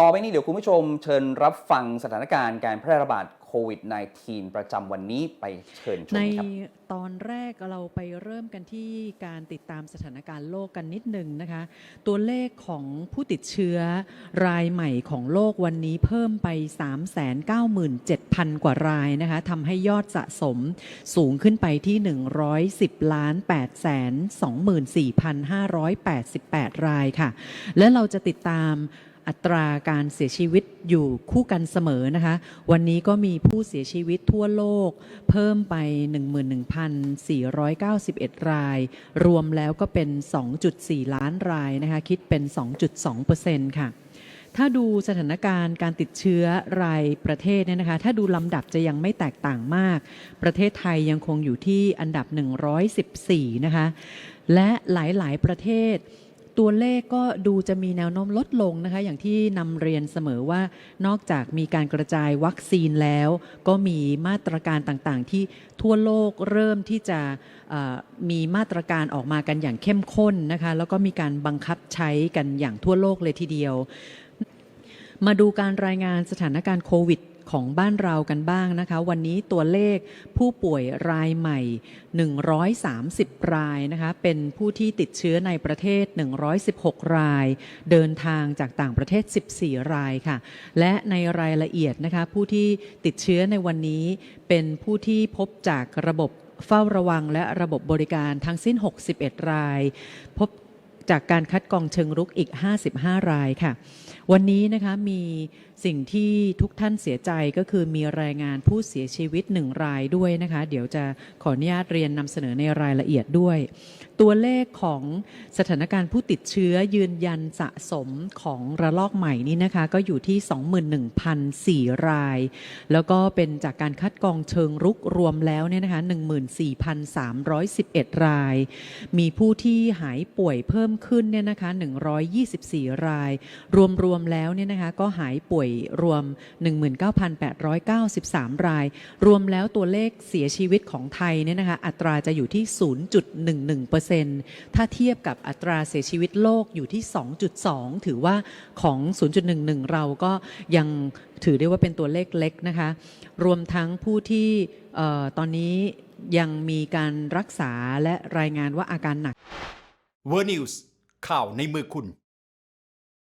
ต่อไปนี้เดี๋ยวคุณผู้ชมเชิญรับฟังสถานการณ์การแพร่ระบาดโควิด -19 ประจำวันนี้ไปเชิญชมครับ ในตอนแรกเราไปเริ่มกันที่การติดตามสถานการณ์โลกกันนิดหนึ่งนะคะ ตัวเลขของผู้ติดเชื้อรายใหม่ของโลกวันนี้เพิ่มไป 397,000 กว่ารายนะคะทำให้ยอดสะสมสูงขึ้นไปที่ 110ล้าน8แสน24,588 รายค่ะ และเราจะติดตาม อัตราการเสียชีวิตอยู่คู่กันเสมอนะคะ วันนี้ก็มีผู้เสียชีวิตทั่วโลก เพิ่มไป 11,491 ราย รวมแล้วก็เป็น 2.4 ล้านรายนะคะ คิดเป็น 2.2%ค่ะถ้าดูสถานการณ์การติดเชื้อรายประเทศเนี่ยนะคะ ถ้าดูลำดับจะยังไม่แตกต่างมาก ประเทศไทยยังคงอยู่ที่อันดับ 114 นะคะ และหลายๆ ประเทศ ตัวเลขก็ดูจะมีแนวโน้มลดลงนะคะ อย่างที่นำเรียนเสมอว่านอกจากมีการกระจายวัคซีนแล้ว ก็มีมาตรการต่างๆ ที่ทั่วโลกเริ่มที่จะมีมาตรการออกมากันอย่างเข้มข้นนะคะ แล้วก็มีการบังคับใช้กันอย่างทั่วโลกเลยทีเดียว มาดูการรายงานสถานการณ์โควิด ของบ้านเรากันบ้างนะคะ วันนี้ตัวเลขผู้ป่วยรายใหม่ 130 รายนะคะ เป็นผู้ที่ติดเชื้อในประเทศ 116 ราย เดินทางจากต่างประเทศ 14 รายค่ะ และในรายละเอียดนะคะ ผู้ที่ติดเชื้อในวันนี้เป็นผู้ที่พบจากระบบเฝ้าระวังและระบบบริการทั้งสิ้น 61 ราย พบ จากการคัดกรองเชิงรุกอีก 55 รายค่ะ วันนี้นะคะมีสิ่งที่ทุกท่านเสียใจก็คือมีรายงานผู้เสียชีวิตหนึ่งรายด้วยนะคะ เดี๋ยวจะขออนุญาตเรียนนำเสนอในรายละเอียดด้วย ตัวเลขของสถานการณ์ผู้ติดเชื้อยืนยันสะสมของระลอกใหม่นี้นะคะ ก็อยู่ที่ 21,004 ราย แล้วก็เป็นจากการคัดกรองเชิงรุกรวมแล้วเนี่ยนะคะ14,311 ราย มีผู้ที่หายป่วยเพิ่มขึ้นเนี่ยนะคะ124 ราย รวมๆแล้วเนี่ยนะคะก็หายป่วยรวม 19,893 ราย รวมแล้วตัวเลขเสียชีวิตของไทยเนี่ยนะคะอัตราจะอยู่ที่ 0.11%ถ้าเทียบกับอัตราเสียชีวิตโลกอยู่ที่ 2.2 ถือว่าของ 0.11 เราก็ยังถือได้ว่าเป็นตัวเลขเล็กนะคะ รวมทั้งผู้ที่ออตอนนี้ยังมีการรักษาและรายงานว่าอาการหนัก เวอร์นิวส์ข่าวในมือคุณ